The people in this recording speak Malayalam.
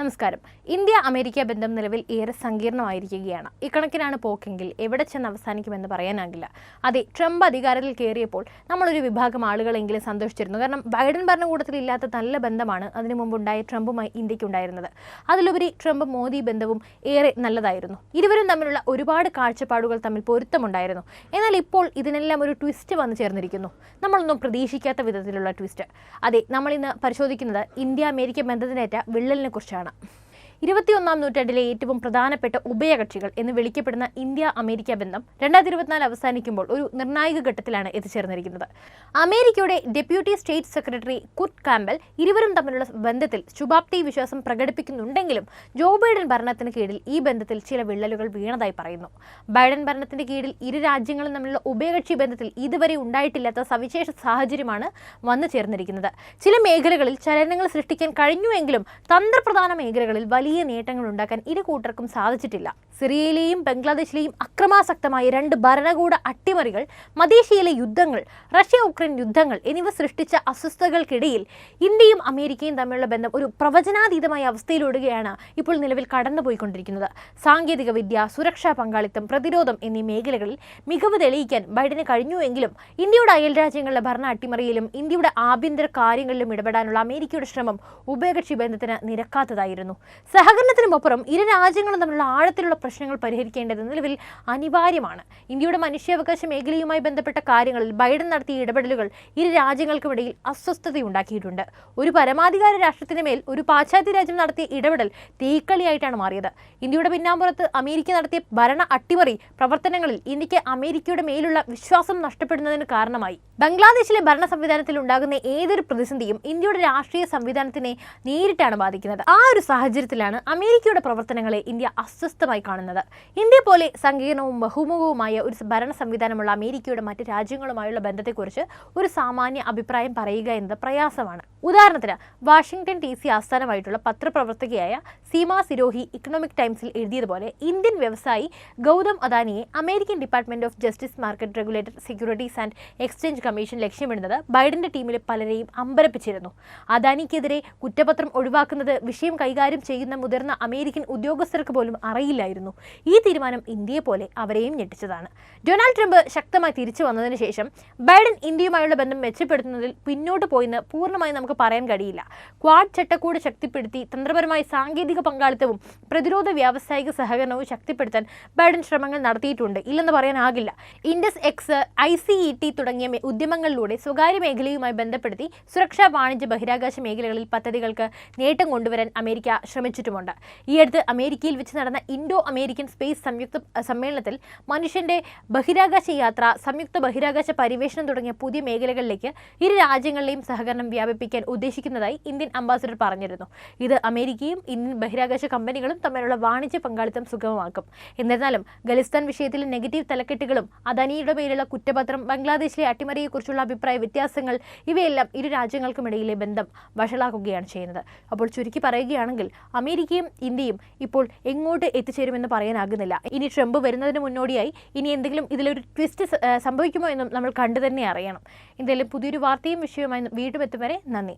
നമസ്കാരം. ഇന്ത്യ അമേരിക്ക ബന്ധം നിലവിൽ ഏറെ സങ്കീർണമായിരിക്കുകയാണ്. ഇക്കണക്കിനാണ് പോക്കെങ്കിൽ എവിടെ ചെന്ന് അവസാനിക്കുമെന്ന് പറയാനാകില്ല. അതെ ട്രംപ് അധികാരത്തിൽ കയറിയപ്പോൾ നമ്മളൊരു വിഭാഗം ആളുകളെങ്കിലും സന്തോഷിച്ചിരുന്നു. കാരണം ബൈഡൻ ഭരണകൂടത്തിൽ ഇല്ലാത്ത നല്ല ബന്ധമാണ് അതിനു മുമ്പുണ്ടായ ട്രംപുമായി ഇന്ത്യക്കുണ്ടായിരുന്നത്. അതിലുപരി ട്രംപ് മോദി ബന്ധവും ഏറെ നല്ലതായിരുന്നു. ഇരുവരും തമ്മിലുള്ള ഒരുപാട് കാഴ്ചപ്പാടുകൾ തമ്മിൽ പൊരുത്തമുണ്ടായിരുന്നു. എന്നാൽ ഇപ്പോൾ ഇതിനെല്ലാം ഒരു ട്വിസ്റ്റ് വന്നു ചേർന്നിരിക്കുന്നു. നമ്മളൊന്നും പ്രതീക്ഷിക്കാത്ത വിധത്തിലുള്ള ട്വിസ്റ്റ്. അതെ നമ്മളിന്ന് പരിശോധിക്കുന്നത് ഇന്ത്യ അമേരിക്ക ബന്ധത്തിനേറ്റ വിള്ളലിനെ കുറിച്ചാണ് Yeah. ഇരുപത്തിയൊന്നാം നൂറ്റാണ്ടിലെ ഏറ്റവും പ്രധാനപ്പെട്ട ഉഭയകക്ഷികൾ എന്ന് വിളിക്കപ്പെടുന്ന ഇന്ത്യ അമേരിക്ക ബന്ധം രണ്ടായിരത്തി ഇരുപത്തിനാല് അവസാനിക്കുമ്പോൾ ഒരു നിർണായക ഘട്ടത്തിലാണ് എത്തിച്ചേർന്നിരിക്കുന്നത്. അമേരിക്കയുടെ deputy state secretary Kurt Campbell ഇരുവരും തമ്മിലുള്ള ബന്ധത്തിൽ ശുഭാപ്തി വിശ്വാസം പ്രകടിപ്പിക്കുന്നുണ്ടെങ്കിലും ജോ ബൈഡൻ ഭരണത്തിന് കീഴിൽ ഈ ബന്ധത്തിൽ ചില വിള്ളലുകൾ വീണതായി പറയുന്നു. ബൈഡൻ ഭരണത്തിന്റെ കീഴിൽ ഇരു രാജ്യങ്ങളും തമ്മിലുള്ള ഉഭയകക്ഷി ബന്ധത്തിൽ ഇതുവരെ ഉണ്ടായിട്ടില്ലാത്ത സവിശേഷ സാഹചര്യമാണ് വന്നു ചേർന്നിരിക്കുന്നത് ചില മേഖലകളിൽ ചലനങ്ങൾ സൃഷ്ടിക്കാൻ കഴിഞ്ഞുവെങ്കിലും തന്ത്രപ്രധാന മേഖലകളിൽ വലിയ നേട്ടങ്ങൾ ഉണ്ടാക്കാൻ ഇരു കൂട്ടർക്കും സാധിച്ചിട്ടില്ല. സിറിയയിലെയും ബംഗ്ലാദേശിലെയും അക്രമാസക്തമായ രണ്ട് ഭരണകൂട അട്ടിമറികൾ മധ്യേഷ്യയിലെ യുദ്ധങ്ങൾ റഷ്യ ഉക്രൈൻ യുദ്ധങ്ങൾ എന്നിവ സൃഷ്ടിച്ച അസ്വസ്ഥതകൾക്കിടയിൽ ഇന്ത്യയും അമേരിക്കയും തമ്മിലുള്ള ബന്ധം ഒരു പ്രവചനാതീതമായ അവസ്ഥയിലൂടെയാണ് ഇപ്പോൾ നിലവിൽ കടന്നുപോയിക്കൊണ്ടിരിക്കുന്നത്. സാങ്കേതിക വിദ്യ സുരക്ഷാ പങ്കാളിത്തം പ്രതിരോധം എന്നീ മേഖലകളിൽ മികവ് തെളിയിക്കാൻ ബൈഡന് കഴിഞ്ഞുവെങ്കിലും ഇന്ത്യയുടെ അയൽ രാജ്യങ്ങളുടെ ഭരണ അട്ടിമറിയിലും ഇന്ത്യയുടെ ആഭ്യന്തര കാര്യങ്ങളിലും ഇടപെടാനുള്ള അമേരിക്കയുടെ ശ്രമം ഉഭയകക്ഷി ബന്ധത്തിന് നിരക്കാത്തതായിരുന്നു. സഹകരണത്തിനുമപ്പുറം ഇരു രാജ്യങ്ങളും തമ്മിലുള്ള ആഴത്തിലുള്ള പ്രശ്നങ്ങൾ പരിഹരിക്കേണ്ടത് നിലവിൽ അനിവാര്യമാണ്. ഇന്ത്യയുടെ മനുഷ്യാവകാശ മേഖലയുമായി ബന്ധപ്പെട്ട കാര്യങ്ങളിൽ ബൈഡൻ നടത്തിയ ഇടപെടലുകൾ ഇരു രാജ്യങ്ങൾക്കുമിടയിൽ അസ്വസ്ഥതയുണ്ടാക്കിയിട്ടുണ്ട്. ഒരു പരമാധികാര രാഷ്ട്രത്തിന് മേൽ ഒരു പാശ്ചാത്യ രാജ്യം നടത്തിയ ഇടപെടൽ തീക്കളിയായിട്ടാണ് മാറിയത്. ഇന്ത്യയുടെ പിന്നാമ്പുറത്ത് അമേരിക്ക നടത്തിയ ഭരണ അട്ടിമറി പ്രവർത്തനങ്ങളിൽ ഇന്ത്യയ്ക്ക് അമേരിക്കയുടെ മേലുള്ള വിശ്വാസം നഷ്ടപ്പെടുന്നതിന് കാരണമായി. ബംഗ്ലാദേശിലെ ഭരണ സംവിധാനത്തിൽ ഉണ്ടാകുന്ന ഏതൊരു പ്രതിസന്ധിയും ഇന്ത്യയുടെ രാഷ്ട്രീയ സംവിധാനത്തിനെ നേരിട്ടാണ് ബാധിക്കുന്നത്. ആ ഒരു സാഹചര്യത്തിലാണ് അമേരിക്കയുടെ പ്രവർത്തനങ്ങളെ ഇന്ത്യ അസ്വസ്ഥമായി കാണുന്നത്. ഇന്ത്യ പോലെ സങ്കീർണവും ബഹുമുഖവുമായ ഒരു ഭരണ സംവിധാനമുള്ള അമേരിക്കയുടെ മറ്റ് രാജ്യങ്ങളുമായുള്ള ബന്ധത്തെക്കുറിച്ച് ഒരു സാമാന്യ അഭിപ്രായം പറയുക എന്നത് പ്രയാസമാണ്. ഉദാഹരണത്തിന് വാഷിംഗ്ടൺ ഡി സി ആസ്ഥാനമായിട്ടുള്ള പത്രപ്രവർത്തകയായ സീമ സിരോഹി ഇക്കണോമിക് ടൈംസിൽ എഴുതിയതുപോലെ ഇന്ത്യൻ വ്യവസായി Gautam അദാനിയെ American department of justice market regulator securities and exchange commission ലക്ഷ്യമിടുന്നത് ബൈഡന്റെ ടീമിലെ പലരെയും അമ്പരപ്പിച്ചിരുന്നു. അദാനിക്കെതിരെ കുറ്റപത്രം ഒഴിവാക്കുന്നത് വിഷയം കൈകാര്യം ചെയ്യുന്ന മുതിർന്ന അമേരിക്കൻ ഉദ്യോഗസ്ഥർക്ക് പോലും അറിയില്ലായിരുന്നു. ഈ തീരുമാനം ഇന്ത്യയെ പോലെ അവരെയും ഞെട്ടിച്ചതാണ്. ഡൊണാൾഡ് ട്രംപ് ശക്തമായി തിരിച്ചു വന്നതിന് ശേഷം ബൈഡൻ ഇന്ത്യയുമായുള്ള ബന്ധം മെച്ചപ്പെടുത്തുന്നതിൽ പിന്നോട്ട് പോയെന്ന് പൂർണമായി നമുക്ക് പറയാൻ കഴിയില്ല. ക്വാഡ് ചട്ടക്കൂട് ശക്തിപ്പെടുത്തി തന്ത്രപരമായ സാങ്കേതിക പങ്കാളിത്തവും പ്രതിരോധ വ്യാവസായിക സഹകരണവും ശക്തിപ്പെടുത്താൻ ബൈഡൻ ശ്രമങ്ങൾ നടത്തിയിട്ടുണ്ട്. ഇല്ലെന്ന് പറയാനാകില്ല. Indus X I C E T തുടങ്ങിയ ഉദ്യമങ്ങളിലൂടെ സ്വകാര്യ മേഖലയുമായി ബന്ധപ്പെടുത്തി സുരക്ഷാ വാണിജ്യ ബഹിരാകാശ മേഖലകളിൽ പദ്ധതികൾക്ക് നേട്ടം കൊണ്ടുവരാൻ അമേരിക്ക ശ്രമിച്ചിട്ടുമുണ്ട് ഈ അടുത്ത് അമേരിക്കയിൽ വെച്ച് നടന്ന ഇൻഡോ അമേരിക്കൻ സ്പേസ് സംയുക്ത സമ്മേളനത്തിൽ മനുഷ്യന്റെ ബഹിരാകാശ യാത്ര സംയുക്ത ബഹിരാകാശ പരിവേഷണം തുടങ്ങിയ പുതിയ മേഖലകളിലേക്ക് ഇരു രാജ്യങ്ങളിലെയും സഹകരണം വ്യാപിപ്പിക്കാൻ ഉദ്ദേശിക്കുന്നതായി ഇന്ത്യൻ അംബാസിഡർ പറഞ്ഞിരുന്നു. ഇത് അമേരിക്കയും ഇന്ത്യൻ ബഹിരാകാശ കമ്പനികളും തമ്മിലുള്ള വാണിജ്യ പങ്കാളിത്തം സുഗമമാക്കും. എന്നിരുന്നാലും ഖലിസ്ഥാൻ വിഷയത്തിലെ നെഗറ്റീവ് തലക്കെട്ടുകളും അദാനിയുടെ പേരിലുള്ള കുറ്റപത്രം ബംഗ്ലാദേശിലെ അട്ടിമറിയെക്കുറിച്ചുള്ള അഭിപ്രായ വ്യത്യാസങ്ങൾ ഇവയെല്ലാം ഇരു രാജ്യങ്ങൾക്കുമിടയിലെ ബന്ധം വഷളാക്കുകയാണ് ചെയ്യുന്നത്. അപ്പോൾ ചുരുക്കി പറയുകയാണെങ്കിൽ അമേരിക്കയും ഇന്ത്യയും ഇപ്പോൾ എങ്ങോട്ട് എത്തിച്ചേരുമെന്ന് പറയാനാകുന്നില്ല. ഇനി ട്രംപ് വരുന്നതിന് മുന്നോടിയായി ഇനി എന്തെങ്കിലും ഇതിലൊരു ട്വിസ്റ്റ് സംഭവിക്കുമോ എന്നും നമ്മൾ കണ്ടു തന്നെ അറിയണം. എന്തായാലും പുതിയൊരു വാർത്തയും വിഷയവുമായി വീണ്ടും എത്തും വരെ നന്ദി.